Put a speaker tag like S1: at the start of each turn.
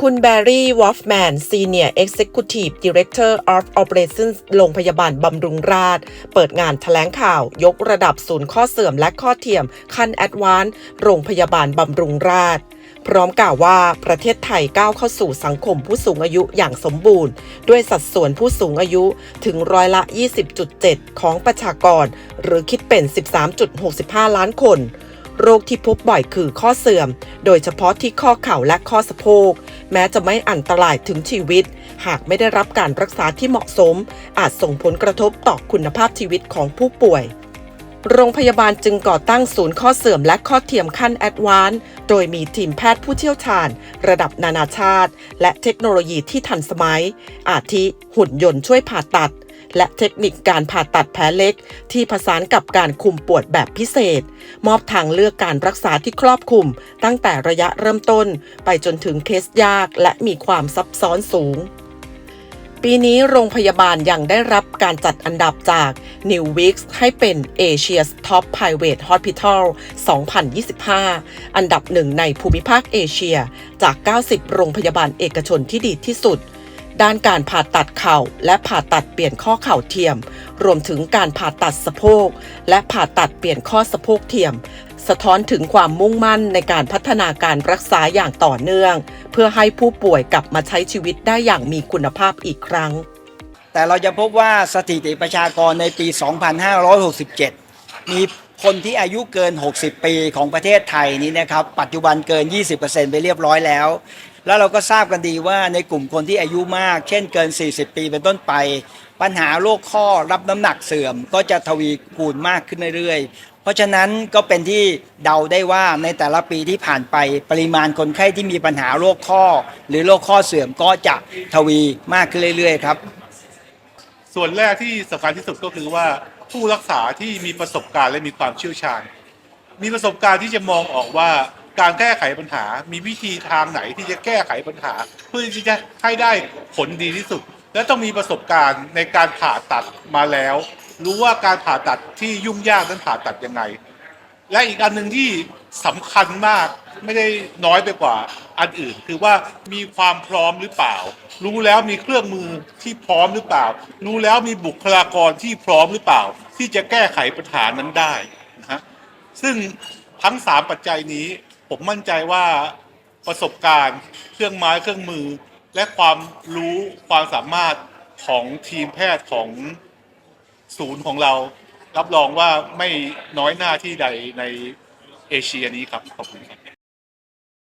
S1: คุณแบร์รี่วอฟแมน Senior Executive Director of Operations โรงพยาบาลบำรุงราษฎร์เปิดงานแถลงข่าวยกระดับศูนย์ข้อเสื่อมและข้อเทียมขั้นแอดวานซ์โรงพยาบาลบำรุงราษฎร์พร้อมกล่าวว่าประเทศไทยก้าวเข้าสู่สังคมผู้สูงอายุอย่างสมบูรณ์ ด้วยสัดส่วนผู้สูงอายุถึงร้อยละ 20.7 ของประชากร หรือคิดเป็น 13.65 ล้านคน โรคที่พบบ่อยคือข้อเสื่อม โดยเฉพาะที่ข้อเข่าและข้อสะโพก แม้จะไม่อันตรายถึงชีวิต หากไม่ได้รับการรักษาที่เหมาะสม อาจส่งผลกระทบต่อคุณภาพชีวิตของผู้ป่วย โรงพยาบาลจึงก่อตั้งศูนย์ข้อเสื่อมและข้อเทียมขั้นแอดวานซ์โดยมีทีมแพทย์ผู้เชี่ยวชาญ ระดับนานาชาติ และเทคโนโลยีที่ทันสมัย อาทิหุ่นยนต์ช่วยผ่าตัด และเทคนิคการผ่าตัดแผลเล็ก ที่ผสานกับการคุมปวดแบบพิเศษ มอบทางเลือกการรักษาที่ครอบคลุม ตั้งแต่ระยะเริ่มต้น ไปจนถึงเคสยากและมีความซับซ้อนสูง ปีนี้โรงพยาบาลยังได้รับการจัดอันดับจาก New Weeks ให้เป็น Asia's Top Private Hospital 2025 อันดับหนึ่งในภูมิภาคเอเชียจาก 90 โรงพยาบาลเอกชนที่ดีที่สุด ด้านการผ่าตัดเข่าและผ่าตัดเปลี่ยนข้อเข่าเทียม รวมถึงการผ่าตัดสะโพก และผ่าตัดเปลี่ยนข้อสะโพกเทียม สะท้อนถึงความมุ่งมั่นในการพัฒนาการรักษาอย่างต่อเนื่อง เพื่อให้ผู้ป่วยกลับมาใช้ชีวิตได้อย่างมีคุณภาพอีกครั้ง
S2: แต่เราจะพบว่าสถิติประชากรในปี 2567 มีคนที่อายุเกิน 60 ปีของประเทศไทยนี้นะครับ ปัจจุบันเกิน 20%ไปเรียบร้อยแล้ว แล้วเราก็ทราบกันดีว่าในกลุ่มคนที่อายุมาก เช่นเกิน 40 ปีเป็นต้นไป ปัญหาโรคข้อรับน้ำหนักเสื่อม ก็จะทวีคูณมากขึ้นเรื่อยๆ เพราะฉะนั้นก็เป็นที่เดาได้ว่าในแต่ละปีที่ผ่านไปปริมาณคนไข้ที่มีปัญหาโรคข้อ หรือโรคข้อเสื่อมก็จะทวีมากขึ้นเรื่อยๆครับ
S3: ส่วนแรกที่สำคัญที่สุดก็คือว่าผู้รักษาที่มีประสบการณ์และมีความเชี่ยวชาญ มีประสบการณ์ที่จะมองออกว่า การแก้ไขปัญหา มีวิธีทางไหนที่จะแก้ไขปัญหา เพื่อที่จะให้ได้ผลดีที่สุด และต้องมีประสบการณ์ในการผ่าตัดมาแล้ว รู้ว่าการผ่าตัดที่ยุ่งยากนั้นผ่าตัดยังไง และอีกอันหนึ่งที่สำคัญมากไม่ได้น้อยไปกว่าอันอื่น คือว่ามีความพร้อมหรือเปล่า รู้แล้วมีเครื่องมือที่พร้อมหรือเปล่า รู้แล้วมีบุคลากรที่พร้อมหรือเปล่า ที่จะแก้ไขปัญหานั้นได้นะฮะซึ่งทั้งสามปัจจัยนี้ ผมมั่นใจว่าประสบการณ์ เครื่องไม้เครื่องมือ และความรู้ความสามารถของทีมแพทย์ของศูนย์ของเรา รับรองว่าไม่น้อยหน้าที่ใดในเอเชียนี้ครับขอบคุณครับ